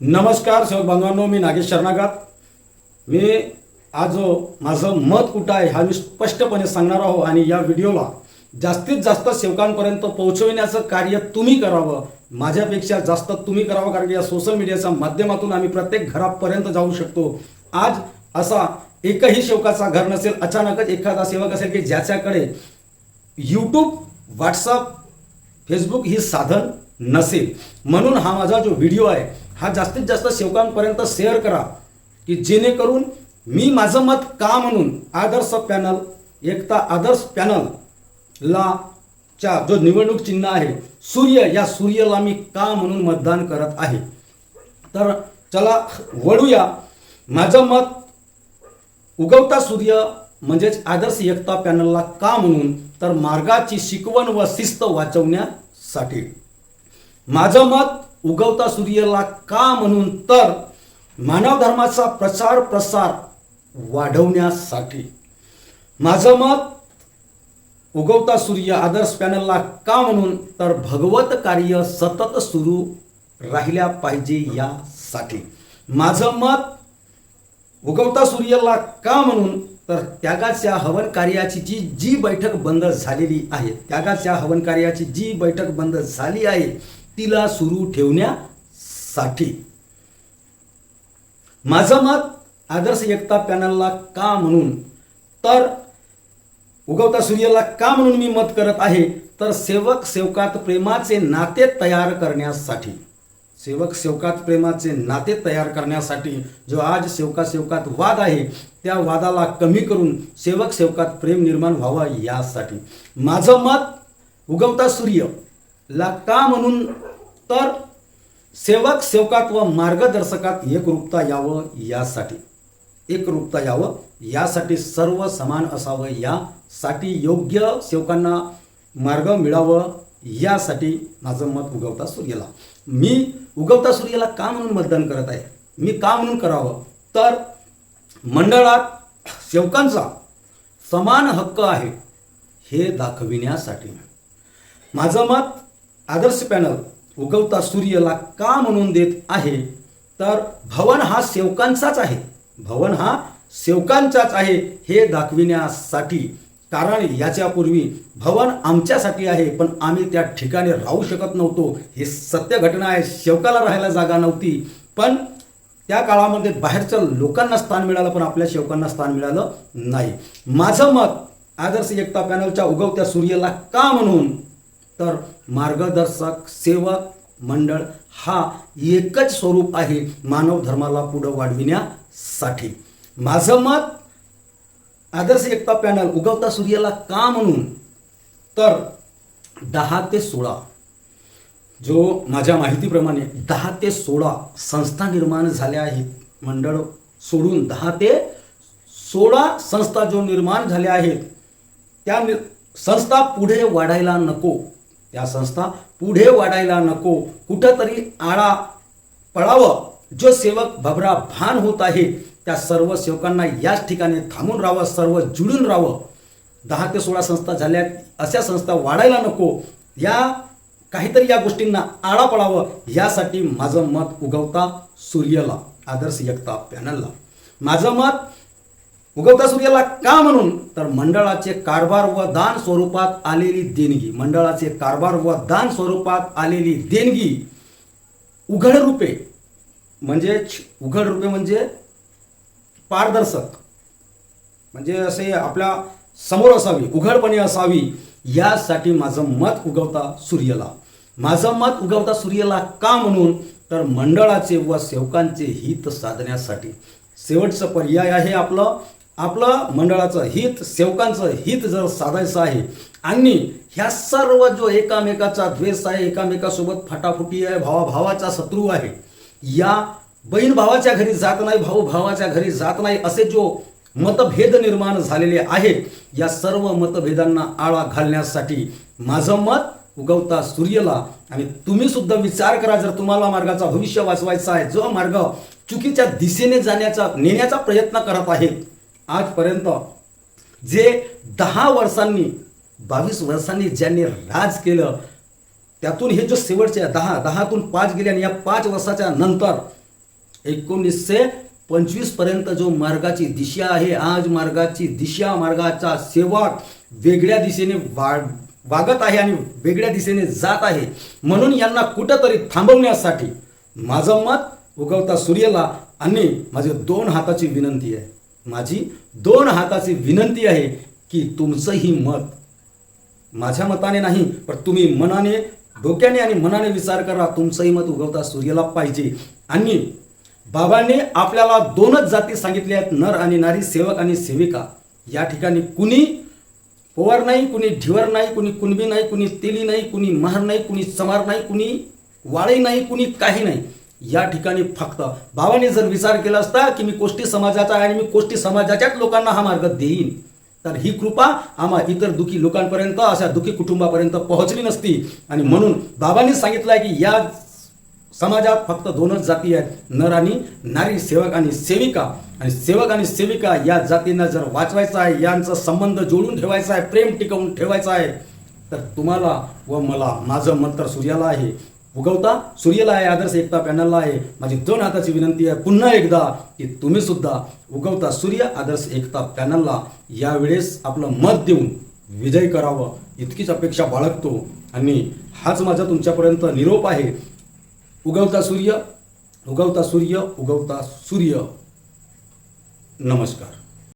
नमस्कार सेवक बांधवांनो मी नागेश शरणागत. मी आज हो, माझं मत कुठं आहे हा मी स्पष्टपणे सांगणार आहो आणि या व्हिडिओला जास्तीत जास्त सेवकांपर्यंत पोहोचविण्याचं कार्य तुम्ही करावं माझ्यापेक्षा जास्त तुम्ही करावं कारण की या सोशल मीडियाच्या माध्यमातून आम्ही प्रत्येक घरापर्यंत जाऊ शकतो. आज असा एकही सेवकाचा घर नसेल अचानकच एखादा सेवक असेल की ज्याच्याकडे यूट्यूब व्हॉट्सअप फेसबुक ही साधन नसेल. म्हणून हा माझा जो व्हिडिओ आहे हा जास्तीत जास्त सेवकांपर्यंत शेअर करा की जेणेकरून मी माझं मत का म्हणून आदर्श पॅनल एकता आदर्श पॅनलला च्या जो निवडणूक चिन्ह आहे सूर्य या सूर्यला मी का म्हणून मतदान करत आहे? तर चला वळूया. माझं मत उगवता सूर्य म्हणजेच आदर्श एकता पॅनलला का म्हणून तर मार्गाची शिकवण व शिस्त वाचवण्यासाठी. माझं मत उगवता सूर्यला का म्हणून तर मानव धर्माचा प्रचार प्रसार वाढवण्यासाठी. माझं मत उगवता सूर्य आदर्श पॅनलला का म्हणून तर भगवत कार्य सतत सुरू राहिल्या पाहिजे यासाठी. माझं मत उगवता सूर्याला का म्हणून तर त्यागाच्या हवन कार्याची जी जी बैठक बंद झालेली आहे त्यागाच्या हवन कार्याची जी बैठक बंद झाली आहे तिला सुरू ठेवण्यासाठी. माझं मत आदर्श एकता पॅनलला का म्हणून? तर उगवता सूर्याला का म्हणून मी मत करत आहे? तर सेवक सेवकात प्रेमाचे नाते तयार करण्यासाठी. सेवक सेवकात प्रेमाचे नाते तयार करण्यासाठी जो आज सेवका सेवकात वाद आहे त्या वादाला कमी करून सेवक सेवकात प्रेम निर्माण व्हावा यासाठी. माझं मत उगवता सूर्य ला का म्हणून तर सेवक सेवकात व मार्गदर्शकात एकरूपता यावं यासाठी. एकरूपता यावं यासाठी सर्व समान असावं यासाठी योग्य सेवकांना मार्ग मिळावं यासाठी माझं मत उगवता सूर्यला. मी उगवता सूर्यला का म्हणून मतदान करत आहे? मी का म्हणून करावं? तर मंडळात सेवकांचा समान हक्क आहे हे दाखविण्यासाठी. माझं मत आदर्श पॅनल उगवता सूर्यला का म्हणून देत आहे? तर भवन हा सेवकांचाच आहे. भवन हा सेवकांचाच आहे हे दाखविण्यासाठी. कारण याच्यापूर्वी भवन आमच्यासाठी आहे पण आम्ही त्या ठिकाणी राहू शकत नव्हतो. ही सत्य घटना आहे. शेवकाला राहायला जागा नव्हती. पण त्या काळामध्ये बाहेरच्या लोकांना स्थान मिळालं पण आपल्या शेवकांना स्थान मिळालं नाही. माझं मत आदर्श एकता पॅनलच्या उगवत्या सूर्याला का म्हणून तर मार्गदर्शक सेवक मंडळ हा एकच स्वरूप आहे मानव धर्माला पुढं वाढविण्यासाठी. माझं मत आदर्श एकता पॅनल उगवता सूर्याला का म्हणून? तर दहा ते सोळा. जो माझ्या माहितीप्रमाणे दहा ते सोळा संस्था निर्माण झाल्या आहेत मंडळ सोडून दहा ते सोळा संस्था जो निर्माण झाल्या आहेत त्या संस्था पुढे वाढायला नको. त्या संस्था पुढे वाढायला नको. कुठंतरी आळा पळावं. जो सेवक भबरा भान होत आहे त्या सर्व सेवकांना याच ठिकाणी थांबून राहावं सर्व जुळून राहावं. दहा ते सोळा संस्था झाल्या अशा संस्था वाढायला नको. या काहीतरी या गोष्टींना आळा पडावं यासाठी माझं मत उगवता सूर्यला आदर्श एकता पॅनलला. माझं मत उगवता सूर्याला का म्हणून? तर मंडळाचे कारभार व दान स्वरूपात आलेली देणगी. मंडळाचे कारभार व दान स्वरूपात आलेली देणगी उघड रूपे. म्हणजे उघड रूपे म्हणजे पारदर्शक. म्हणजे असे आपल्यासमोर असावी उघडपणे असावी यासाठी माझं मत उगवता सूर्यला. माझं मत उगवता सूर्यला का म्हणून? तर मंडळाचे व सेवकांचे हित साधण्यासाठी. शेवटचं पर्याय आहे आपलं आपलं मंडळाचं हित सेवकांचं हित जर साधायचं आहे आणि ह्या सर्व जो एकामेकाचा द्वेष आहे एकामेकासोबत फटाफुटी आहे भावाभावाचा शत्रू आहे या बहीण भावाच्या घरी जात नाही भाऊ भावाच्या घरी जात नाही असे जो मतभेद निर्माण झालेले आहेत या सर्व मतभेदांना आळा घालण्यासाठी माझं मत उगवता सूर्यला आणि तुम्ही सुद्धा विचार करा जर तुम्हाला मार्गाचा भविष्य वाचवायचा आहे. जो मार्ग चुकीच्या दिशेने जाण्याचा नेण्याचा प्रयत्न करत आहेत आजपर्यंत जे दहा वर्षांनी बावीस वर्षांनी ज्यांनी राज केलं त्यातून हे जो शेवटचे दहा दहातून पाच गेले आणि या पाच वर्षाच्या नंतर एकोणीसशे पंचवीसपर्यंत जो मार्गाची दिशा आहे आज मार्गाची दिशा मार्गाचा सेवक वेगळ्या दिशेने वा वागत आहे आणि वेगळ्या दिशेने जात आहे. म्हणून यांना कुठंतरी थांबवण्यासाठी माझं मत उगवता सूर्यला आणि माझे दोन हाताची विनंती आहे. माझी दोन हाताची विनंती आहे की तुमचंही मत माझ्या मताने नाही पण तुम्ही मनाने डोक्याने आणि मनाने विचार करा तुमचंही मत उगवता सूर्याला पाहिजे. आणि बाबांनी आपल्याला दोनच जाती सांगितल्या आहेत नर आणि नारी सेवक आणि सेविका. या ठिकाणी कुणी पोवार नाही कुणी ढिवर नाही कुणी कुणबी नाही कुणी तेली नाही कुणी महार नाही कुणी चमार नाही कुणी वाळे नाही कुणी काही नाही. या ठिकाणी फक्त बाबांनी जर विचार केला असता की मी कोष्टी समाजाचा आहे आणि मी कोष्टी समाजाच्याच लोकांना हा मार्ग देईन तर ही कृपा आम्हा इतर दुखी लोकांपर्यंत अशा दुखी कुटुंबापर्यंत पोहोचली नसती. आणि म्हणून बाबांनी सांगितलं आहे की या समाजात फक्त दोनच जाती आहेत नर आणि नारी सेवक आणि सेविका. आणि सेवक आणि सेविका या जातींना जर वाचवायचं आहे यांचा संबंध जोडून ठेवायचा आहे प्रेम टिकवून ठेवायचं आहे तर तुम्हाला व मला माझं मत तर सूर्याला आहे उगवता सूर्यला आहे आदर्श एकता पॅनलला आहे. माझी दोन हाताची विनंती आहे पुन्हा एकदा की तुम्ही सुद्धा उगवता सूर्य आदर्श एकता पॅनलला यावेळेस आपलं मत देऊन विजय करावं. इतकीच अपेक्षा बाळगतो. आणि हाच माझा तुमच्यापर्यंत निरोप आहे. उगवता सूर्य उगवता सूर्य उगवता सूर्य नमस्कार.